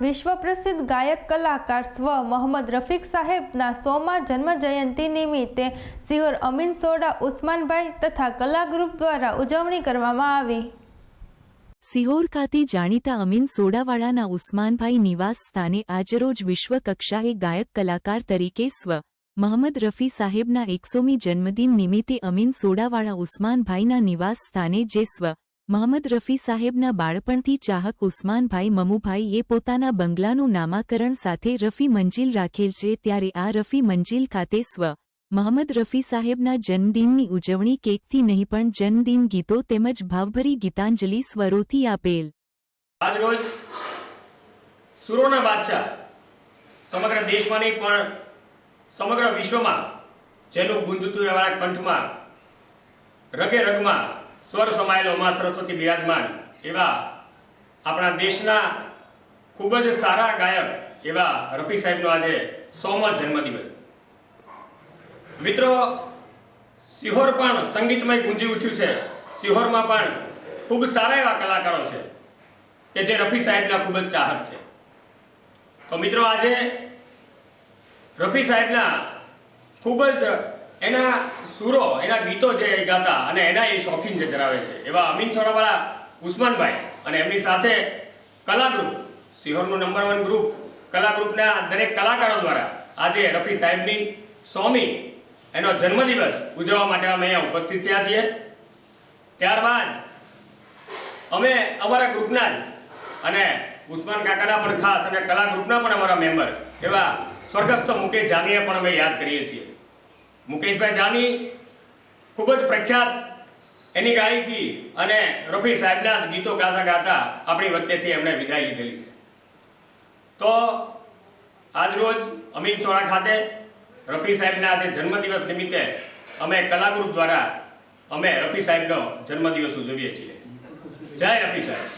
વિશ્વ પ્રસિદ્ધ ગાયક કલાકાર સ્વ મોહમ્મદ રફીક સાહેબના સોમાં જન્મ જયંતિ નિમિત્તે સિહોર અમીન સોડા ઉસ્માનભાઈ તથા કલા ગ્રુપ દ્વારા ઉજવણી કરવામાં આવી. સિહોર ખાતે જાણીતા અમીન સોડાવાળાના ઉસ્માનભાઈ નિવાસ સ્થાને આજરોજ વિશ્વ કક્ષાએ ગાયક કલાકાર તરીકે સ્વ મહમદ રફી સાહેબના એકસોમી જન્મદિન નિમિત્તે અમીન સોડાવાળા ઉસ્માનભાઈના નિવાસ સ્થાને જે સ્વ મહમદ રફી સાહેબના બાળપણથી ચાહક ઉસ્માનભાઈ મમુભાઈએ પોતાના બંગલાનું નામાકરણ સાથે રફી મંજિલ રાખેલ છે ત્યારે આ રફી મંજિલ ખાતે સ્વ મહમદ રફી સાહેબના જન્મદિનની ઉજવણી કેકથી નહીં પણ જન્મદિન ગીતો તેમજ ભાવભરી ગીતાંજલિ સ્વરોથી આપેલ. આજરોજ સુરોના બાદશાહ સમગ્ર દેશમાં નહીં પણ સમગ્ર વિશ્વમાં જેનું ગુંજતું એવા કંઠમાં રગે રગમાં સ્વર સમાયેલો મા સરસ્વતી બિરાજમાન. એવા આપણા દેશના ખૂબ જ સારા ગાયક એવા રફી સાહેબનો આજે સોમો જન્મદિવસ. મિત્રો સિહોર પણ સંગીતમય ગુંજી ઉઠ્યું છે. સિહોરમાં પણ ખૂબ સારા એવા કલાકારો છે કે જે રફી સાહેબના ખૂબ જ ચાહક છે. તો મિત્રો, આજે રફી સાહેબના ખૂબ જ એના સુરો, એના ગીતો જે ગાતા અને એના એ શોખીન જે ધરાવે છે. એવા અમીન છોડાવાળા ઉસ્માનભાઈ અને એમની સાથે કલા ગ્રુપ સિહોરનું નંબર વન ગ્રુપ કલા ગ્રુપના દરેક કલાકારો દ્વારા આજે રફી સાહેબની સોમી, એનો જન્મદિવસ ઉજવવા માટે અમે અહીંયા ઉપસ્થિત થયા છીએ. ત્યારબાદ અમે અમારા ગ્રુપના જ અને ઉસ્માન કાકાના પણ ખાસ અને કલા ગ્રુપના પણ અમારા મેમ્બર એવા સ્વર્ગસ્થ મુકેશ જાનીએ પણ અમે યાદ કરીએ છીએ. મુકેશભાઈ જાની ખૂબ જ પ્રખ્યાત એની ગાયકી અને રફી સાહેબના ગીતો ગાતા ગાતા આપણી વચ્ચેથી એમણે વિદાય લીધેલી છે. તો આજરોજ અમીન ચોરા ખાતે રફી સાહેબના આજે જન્મદિવસ નિમિત્તે અમે કલા દ્વારા અમે રફી સાહેબનો જન્મદિવસ ઉજવીએ છીએ. જય રફી સાહેબ.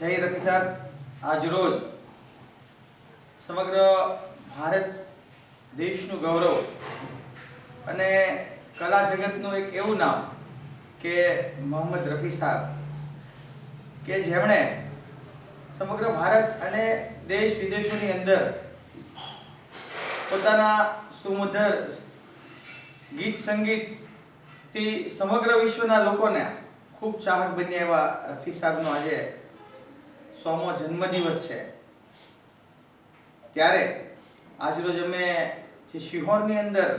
જય રફી સાહેબ. આજ રોજ સમગ્ર ભારત દેશનું ગૌરવ. અને કલા જગતનું એક એવું નામ કે મોહમ્મદ રફી સાહેબ, કે જેમણે સમગ્ર ભારત અને દેશ વિદેશોની અંદર પોતાના સુમધર ગીત સંગીતથી સમગ્ર વિશ્વના લોકોને ખૂબ ચાહક બન્યા એવા રફી સાહેબનો આજે સોમો જન્મદિવસ છે. ત્યારે આજરોજ અમે જે શિહોરની અંદર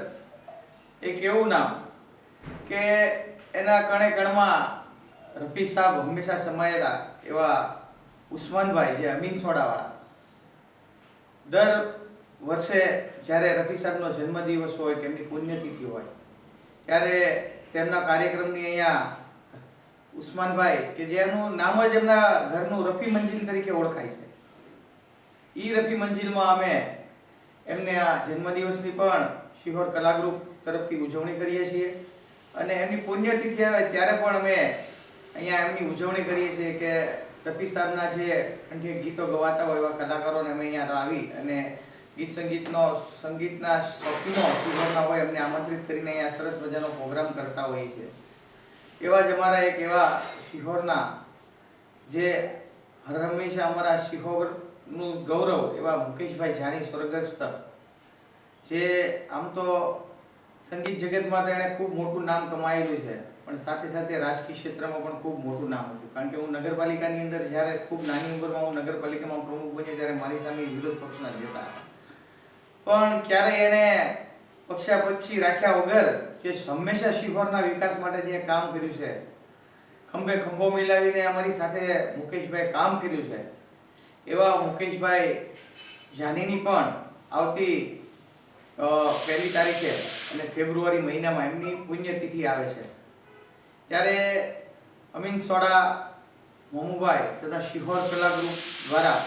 એક એવું નામ કે એના કણે કણમાં રફી સાહેબ હંમેશા સમાયેલા એવા ઉસ્માનભાઈ, જે અમીન સોડાવાળા. દર વર્ષે જ્યારે રફી સાહેબનો જન્મદિવસ હોય કે એમની પુણ્યતિથિ હોય, ત્યારે તેમના કાર્યક્રમની અહીંયા ઉસ્માનભાઈ, કે જેનું નામ જ એમના ઘરનું રફી મંજિલ તરીકે ઓળખાય છે. એ રફી મંજિલમાં અમે એમને આ જન્મદિવસની પણ શિહોર કલા તરફથી ઉજવણી કરીએ છીએ. અને એમની પુણ્યતિથિ આવે ત્યારે પણ અમે અહીંયા એમની ઉજવણી કરીએ છીએ કે રફી સાહેબના જે કંઠે ગીતો ગવાતા હોય એવા કલાકારોને અમે અહીંયા લાવી અને ગીત સંગીતનો, સંગીતના શોખીનો શિહોરના હોય એમને આમંત્રિત કરીને અહીંયા સરસ મજાનો પ્રોગ્રામ કરતા હોઈએ છીએ. એવા જ અમારા એક એવા શિહોરના જે હર હંમેશા અમારા શિહોરનું ગૌરવ એવા મુકેશભાઈ જાની સ્વર્ગસ્થ જે આમ તો સંગીત જગતમાં તેણે ખૂબ મોટું નામ કમાયેલું છે. પણ સાથે સાથે રાજકીય ક્ષેત્રમાં પણ ખૂબ મોટું નામ હતું. કારણ કે હું નગરપાલિકાની અંદર જ્યારે ખૂબ નાની ઉંમરમાં હું નગરપાલિકામાં પ્રમુખ બન્યો ત્યારે મારી સામે વિરોધ પક્ષના જતા પણ ક્યારે એણે પક્ષાપક્ષી રાખ્યા વગર જે હંમેશા શિહોરના વિકાસ માટે જે કામ કર્યું છે, ખંભે ખંભો મિલાવીને અમારી સાથે મુકેશભાઈ કામ કર્યું છે એવા મુકેશભાઈ જાનીની પણ આવતી પહેલી તારીખે અને ફેબ્રુઆરી મહિનામાં એમની પુણ્યતિથિ આવે છે. ત્યારે અમીન સોડા મોમુભાઈ તથા શિહોર કલા ગ્રુપ દ્વારા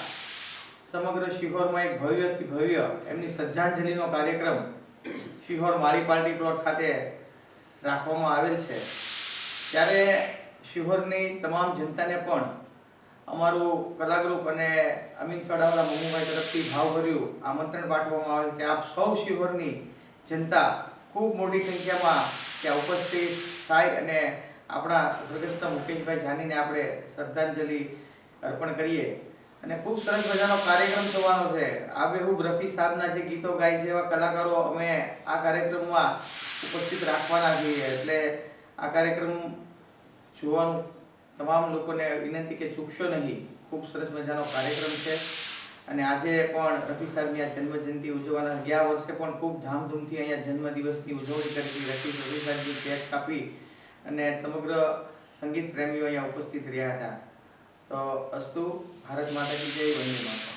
સમગ્ર શિહોરમાં એક ભવ્યથી ભવ્ય એમની શ્રદ્ધાંજલિનો કાર્યક્રમ શિહોર માળી પાર્ટી પ્લોટ ખાતે રાખવામાં આવેલ છે. ત્યારે શિહોરની તમામ જનતાને પણ અમારું કલાગ્રુપ અને અમીન સોડાવાળા મમ્મીભાઈ તરફથી ભાવભર્યું આમંત્રણ પાઠવવામાં આવે કે આપ સૌ શિહોરની જનતા ખૂબ મોટી સંખ્યામાં ત્યાં ઉપસ્થિત થાય અને આપણા સ્વર્ગસ્થ મુકેશભાઈ જાનીને આપણે શ્રદ્ધાંજલિ અર્પણ કરીએ. અને ખૂબ સરસ મજાનો કાર્યક્રમ થવાનો છે. આબેહૂબ રફી સાહેબના જે ગીતો ગાય છે એવા કલાકારો અમે આ કાર્યક્રમમાં ઉપસ્થિત રાખવાના છીએ. એટલે આ કાર્યક્રમ જોવાનું તમામ લોકોને વિનંતી કે ચૂકશો નહીં. ખૂબ સરસ મજાનો કાર્યક્રમ છે. અને આજે પણ રફી સાહેબની આ જન્મજયંતિ ઉજવવાના ગયા વર્ષે પણ ખૂબ ધામધૂમથી અહીંયા જન્મદિવસની ઉજવણી કરી રફી રફી સાહેબની કેક કાપી અને સમગ્ર સંગીત પ્રેમીઓ અહીંયા ઉપસ્થિત રહ્યા હતા. તો અસ્તુ ભારત માતા કી જય, વંદે માતા